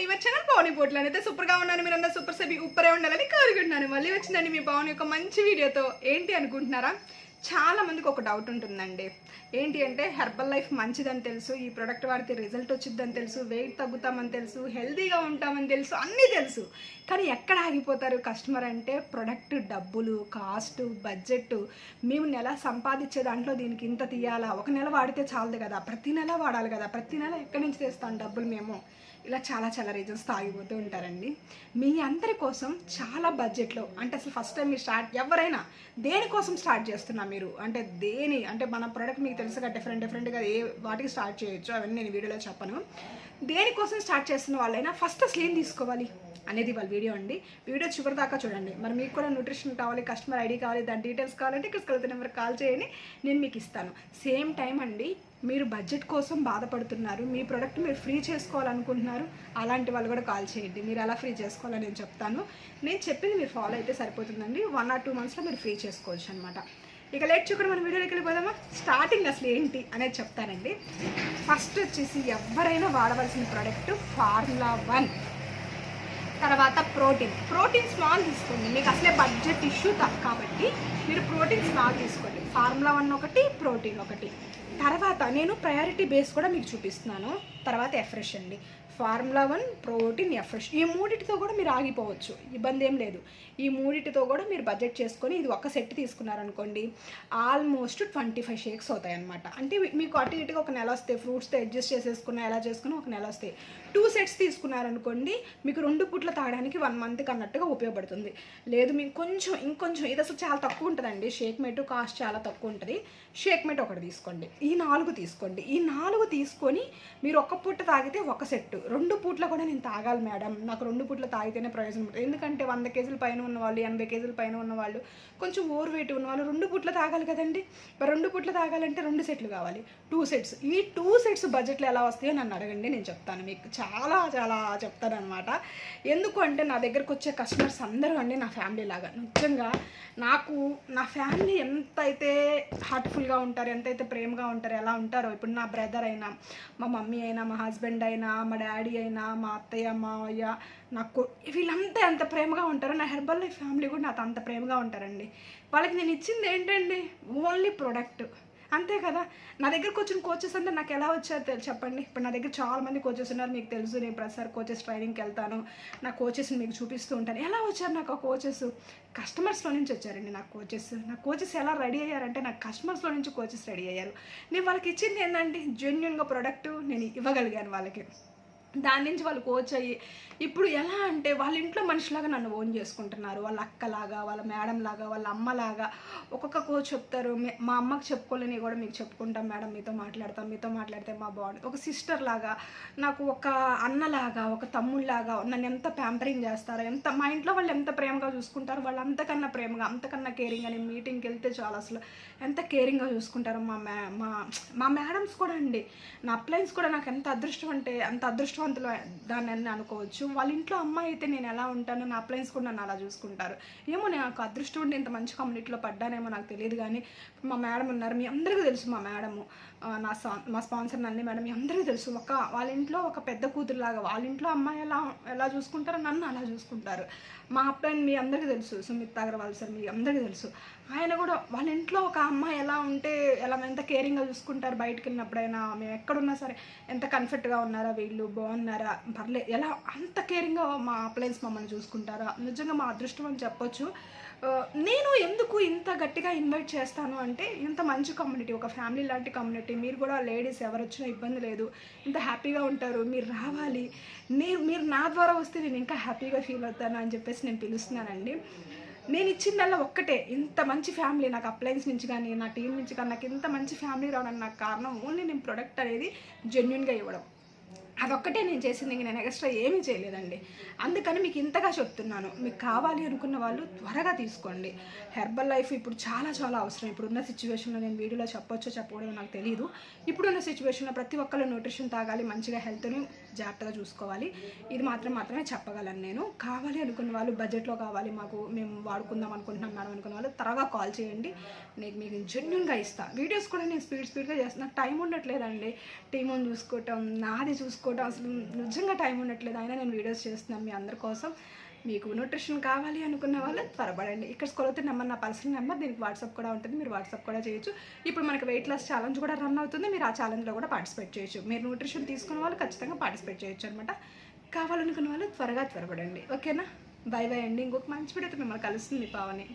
To your channel పవని పోట్లు అయితే సూపర్గా ఉన్నాను మీరు అందరూ సూపర్ సెబి ఉప్పరే ఉండాలని కోరుకుంటున్నాను. మళ్ళీ వచ్చిందండి మీ పవన్ యొక్క మంచి వీడియోతో. ఏంటి అనుకుంటున్నారా? చాలా మందికి ఒక డౌట్ ఉంటుందండి. ఏంటి అంటే హెర్బల్ లైఫ్ మంచిదని తెలుసు ఈ ప్రోడక్ట్ వాడితే రిజల్ట్ వచ్చిందని తెలుసు వెయిట్ తగ్గుతామని తెలుసు హెల్తీగా ఉంటామని తెలుసు అన్నీ తెలుసు. కానీ ఎక్కడ ఆగిపోతారు కస్టమర్ అంటే ప్రొడక్ట్ డబ్బులు కాస్ట్ బడ్జెట్ మేము నెల సంపాదించే దాంట్లో దీనికి ఇంత తీయాలా? ఒక నెల వాడితే చాలదు కదా. ప్రతి నెల వాడాలి కదా. ప్రతి నెల ఎక్కడి నుంచి తెస్తాం డబ్బులు మేము? ఇలా చాలా చాలా రీజన్స్ తాగిపోతూ ఉంటారండి. మీ అందరి కోసం చాలా బడ్జెట్లో అంటే అసలు ఫస్ట్ టైం మీరు స్టార్ట్ ఎవరైనా దేనికోసం స్టార్ట్ చేస్తున్నా మీరు? అంటే దేని అంటే మన ప్రోడక్ట్ మీకు తెలుసుగా డిఫరెంట్ డిఫరెంట్గా ఏ వాటికి స్టార్ట్ చేయొచ్చు అవన్నీ నేను వీడియోలో చెప్పను. దేనికోసం స్టార్ట్ చేస్తున్న వాళ్ళైనా ఫస్ట్ అసలు ఏం తీసుకోవాలి. అనేది వాళ్ళ వీడియో అండి. వీడియో చివరి దాకా చూడండి. మరి మీకు కూడా న్యూట్రిషన్ కావాలి కస్టమర్ ఐడి కావాలి దాని డీటెయిల్స్ కావాలంటే ఇక్కడ కలిగిన నెంబర్ కాల్ చేయండి. నేను మీకు ఇస్తాను. సేమ్ టైం అండి మీరు బడ్జెట్ కోసం బాధపడుతున్నారు మీ ప్రోడక్ట్ మీరు ఫ్రీ చేసుకోవాలనుకుంటున్నారు అలాంటి వాళ్ళు కూడా కాల్ చేయండి. మీరు ఎలా ఫ్రీ చేసుకోవాలని నేను చెప్తాను. నేను చెప్పింది మీరు ఫాలో అయితే సరిపోతుందండి. వన్ ఆర్ టూ మంత్స్లో మీరు ఫ్రీ చేసుకోవచ్చు అనమాట ఇక లేట్ చూకుండా మన వీడియోలోకి వెళ్ళిపోదామా? స్టార్టింగ్ అసలు ఏంటి అనేది చెప్తానండి. ఫస్ట్ వచ్చేసి ఎవరైనా వాడవలసిన ప్రోడక్ట్ ఫార్ములా వన్ తర్వాత ప్రోటీన్. ప్రోటీన్ స్మాల్ తీసుకోండి. మీకు అసలే బడ్జెట్ ఇష్యూ తక్కువ కాబట్టి మీరు ప్రోటీన్ స్మాల్ తీసుకోండి. ఫార్ములా వన్ ఒకటి ప్రోటీన్ ఒకటి. తర్వాత నేను ప్రయారిటీ బేస్ కూడా మీకు చూపిస్తున్నాను. తర్వాత ఎఫ్రెష్ అండి. ఫార్ములా వన్ ప్రోటీన్ ఎఫ్రెష్ ఈ మూడిటితో కూడా మీరు ఆగిపోవచ్చు. ఇబ్బంది ఏం లేదు. ఈ మూడిటితో కూడా మీరు బడ్జెట్ చేసుకొని ఇది ఒక సెట్ తీసుకున్నారనుకోండి ఆల్మోస్ట్ ట్వంటీ ఫైవ్ షేక్స్ అవుతాయి అనమాట అంటే మీకు అటు ఇటుగా ఒక నెల వస్తాయి. ఫ్రూట్స్తో అడ్జస్ట్ చేసేసుకున్న ఎలా చేసుకుని ఒక నెల వస్తాయి. టూ సెట్స్ తీసుకున్నారనుకోండి మీకు రెండు పుట్ల తాగడానికి వన్ మంత్కి అన్నట్టుగా ఉపయోగపడుతుంది. లేదు మీకు కొంచెం ఇంకొంచెం ఇది అసలు చాలా తక్కువ ఉంటుందండి. షేక్ మేట్ కాస్ట్ చాలా తక్కువ ఉంటుంది. షేక్ మేట్ ఒకటి తీసుకోండి. ఈ నాలుగు తీసుకోండి. ఈ నాలుగు తీసుకొని మీరు ఒక్క పూట తాగితే ఒక సెట్ రెండు పూట్ల కూడా నేను తాగాలి మేడం. నాకు రెండు పూట్ల తాగితేనే ప్రయోజనం ఉంటుంది. ఎందుకంటే వంద కేజీల పైన ఉన్నవాళ్ళు ఎనభై కేజీల పైన ఉన్నవాళ్ళు కొంచెం ఓవర్ వెయిట్ ఉన్నవాళ్ళు రెండు పూట్ల తాగాలి కదండి. రెండు పూట్ల తాగాలంటే రెండు సెట్లు కావాలి. Two sets. ఈ టూ సెట్స్ బడ్జెట్లో ఎలా వస్తాయో నన్ను అడగండి. నేను చెప్తాను మీకు. చాలా చాలా చెప్తాను అనమాట ఎందుకు అంటే నా దగ్గరకు వచ్చే కస్టమర్స్ అందరూ అండి నా ఫ్యామిలీ లాగా. నిజంగా నాకు నా ఫ్యామిలీ ఎంత అయితే హార్ట్ఫుల్గా ఉంటారు ఎంతైతే ప్రేమగా ఉంటారో ఎలా ఉంటారో ఇప్పుడు నా బ్రదర్ అయినా మా మమ్మీ అయినా మా హస్బెండ్ అయినా మా డాడీ అయినా మా అత్తయ్య మావయ్య నాకు వీళ్ళంతా ఎంత ప్రేమగా ఉంటారో నా హెర్బల్ లైఫ్ ఫ్యామిలీ కూడా నాతో అంత ప్రేమగా ఉంటారండి. వాళ్ళకి నేను ఇచ్చింది ఏంటండి? Only product. అంతే కదా? నా దగ్గరకు వచ్చిన కోచెస్ అంటే నాకు ఎలా వచ్చారో తెలు చెప్పండి. ఇప్పుడు నా దగ్గర చాలా మంది కోచెస్ ఉన్నారు మీకు తెలుసు. నేను ప్రతిసారి కోచెస్ ట్రైనింగ్కి వెళ్తాను. నా కోచెస్ని మీకు చూపిస్తూ ఉంటాను. ఎలా వచ్చారు నాకు ఆ కోచెస్? కస్టమర్స్లో నుంచి వచ్చారండి నా కోచెస్. నా కోచెస్ ఎలా రెడీ అయ్యారంటే నా కస్టమర్స్లో నుంచి కోచెస్ రెడీ అయ్యారు. నేను వాళ్ళకి ఇచ్చింది ఏంటంటే జెన్యున్గా ప్రోడక్ట్ నేను ఇవ్వగలిగాను వాళ్ళకి. దాని నుంచి వాళ్ళు కోచ్ అయ్యి ఇప్పుడు ఎలా అంటే వాళ్ళ ఇంట్లో మనిషిలాగా నన్ను ఓన్ చేసుకుంటున్నారు. వాళ్ళ అక్కలాగా వాళ్ళ మేడం లాగా వాళ్ళ అమ్మలాగా. ఒక్కొక్క కోచ్ చెప్తారు మా అమ్మకి చెప్పుకోలేని కూడా మీకు చెప్పుకుంటాం మేడం మీతో మాట్లాడతాం మీతో మాట్లాడితే మా బాగుంది ఒక సిస్టర్ లాగా నాకు ఒక అన్నలాగా ఒక తమ్ముళ్ళలాగా నన్ను ఎంత ప్యాంపరింగ్ చేస్తారో ఎంత మా ఇంట్లో వాళ్ళు ఎంత ప్రేమగా చూసుకుంటారు వాళ్ళు అంతకన్నా ప్రేమగా అంతకన్నా కేరింగ్ అని మీటింగ్కి వెళ్తే చాలా అసలు. ఎంత కేరింగ్గా చూసుకుంటారు మా మే మా మా మేడమ్స్ కూడా అండి. నా అప్లయన్స్ కూడా నాకు ఎంత అదృష్టం అంటే అంత అదృష్టం అదృష్టవంతులు దాన్ని అనుకోవచ్చు. వాళ్ళ ఇంట్లో అమ్మాయి అయితే నేను ఎలా ఉంటానో నా అప్లయన్స్ కూడా నన్ను అలా చూసుకుంటారు. ఏమో నాకు అదృష్టం ఉంటే ఇంత మంచి కమ్యూనిటీలో పడ్డానేమో నాకు తెలియదు కానీ మా మేడం ఉన్నారు. మీ అందరికీ తెలుసు మా మేడము. నా సా మా స్పాన్సర్ నన్ను మేడం మీ అందరికీ తెలుసు. ఒక వాళ్ళ ఇంట్లో ఒక పెద్ద కూతురులాగా వాళ్ళ ఇంట్లో అమ్మాయి ఎలా ఎలా చూసుకుంటారో నన్ను అలా చూసుకుంటారు. మా అబ్బాయిని మీ అందరికీ తెలుసు సుమిత్ అగర్వాల్ సార్ మీ అందరికీ తెలుసు. ఆయన కూడా వాళ్ళ ఇంట్లో ఒక అమ్మాయి ఎలా ఉంటే ఎలా ఎంత కేరింగ్గా చూసుకుంటారు బయటకు వెళ్ళినప్పుడైనా మేము ఎక్కడున్నా సరే ఎంత కంఫర్ట్గా ఉన్నారా వీళ్ళు బాగున్నారా పర్లే ఎలా అంత కేరింగ్గా మా అప్లయన్స్ మమ్మల్ని చూసుకుంటారా? నిజంగా మా అదృష్టం అని చెప్పొచ్చు. నేను ఎందుకు ఇంత గట్టిగా ఇన్వైట్ చేస్తాను అంటే ఇంత మంచి కమ్యూనిటీ ఒక ఫ్యామిలీ లాంటి కమ్యూనిటీ మీరు కూడా లేడీస్ ఎవరు వచ్చినా ఇబ్బంది లేదు. ఇంత హ్యాపీగా ఉంటారు. మీరు రావాలి. నేను మీరు నా ద్వారా వస్తే నేను ఇంకా హ్యాపీగా ఫీల్ అవుతాను అని చెప్పేసి నేను పిలుస్తున్నానండి. నేను ఇచ్చిందల్లా ఒక్కటే. ఇంత మంచి ఫ్యామిలీ నాకు అప్లయన్స్ నుంచి కానీ నా టీం నుంచి కానీ నాకు ఇంత మంచి ఫ్యామిలీ రావడానికి నాకు కారణం ఓన్లీ నేను ప్రొడక్ట్ అనేది జెన్యున్గా ఇవ్వడం. అదొక్కటే నేను చేసింది ఇంక నేను ఎక్స్ట్రా ఏమీ చేయలేదండి. అందుకని మీకు ఇంతగా చెప్తున్నాను. మీకు కావాలి అనుకున్న వాళ్ళు త్వరగా తీసుకోండి. హెర్బల్ లైఫ్ ఇప్పుడు చాలా చాలా అవసరం. ఇప్పుడున్న సిచ్యువేషన్లో నేను వీడియోలో చెప్పొచ్చో చెప్పకూడదో నాకు తెలియదు ఇప్పుడున్న సిచ్యువేషన్లో ప్రతి ఒక్కళ్ళు న్యూట్రిషన్ తాగాలి మంచిగా హెల్త్ని జాగ్రత్తగా చూసుకోవాలి. ఇది మాత్రం మాత్రమే చెప్పగలను నేను. కావాలి అనుకున్న వాళ్ళు బడ్జెట్లో కావాలి మాకు మేము వాడుకుందాం అనుకుంటున్నాం మేడం అనుకున్న వాళ్ళు త్వరగా కాల్ చేయండి. నేను మీకు జెన్యున్గా ఇస్తా. వీడియోస్ కూడా నేను స్పీడ్ స్పీడ్గా చేస్తున్నా. టైం ఉండట్లేదండి. టీముని చూసుకోవటం నాది చూసుకోవటం అసలు నిజంగా టైం ఉండట్లేదు. అయినా నేను వీడియోస్ చేస్తున్నాను మీ అందరి కోసం. మీకు న్యూట్రిషన్ కావాలి అనుకున్న వాళ్ళు త్వరపడండి. ఇక్కడ స్కూల్ నెంబర్ నా పర్సనల్ నెంబర్ దీనికి వాట్సాప్ కూడా ఉంటుంది. మీరు వాట్సాప్ కూడా చేయొచ్చు. ఇప్పుడు మనకి వెయిట్ లాస్ ఛాలెంజ్ కూడా రన్ అవుతుంది. మీరు ఆ ఛాలెంజ్లో కూడా పార్టిసిపేట్ చేయొచ్చు. మీరు న్యూట్రిషన్ తీసుకున్న వాళ్ళు ఖచ్చితంగా పార్టిసిపేట్ చేయొచ్చు అనమాట కావాలనుకున్న వాళ్ళు త్వరగా త్వరపడండి. ఓకేనా? బై బై అండి. ఇంకొక మంచి వీడియోతో మిమ్మల్ని కలుస్తుంది పావని.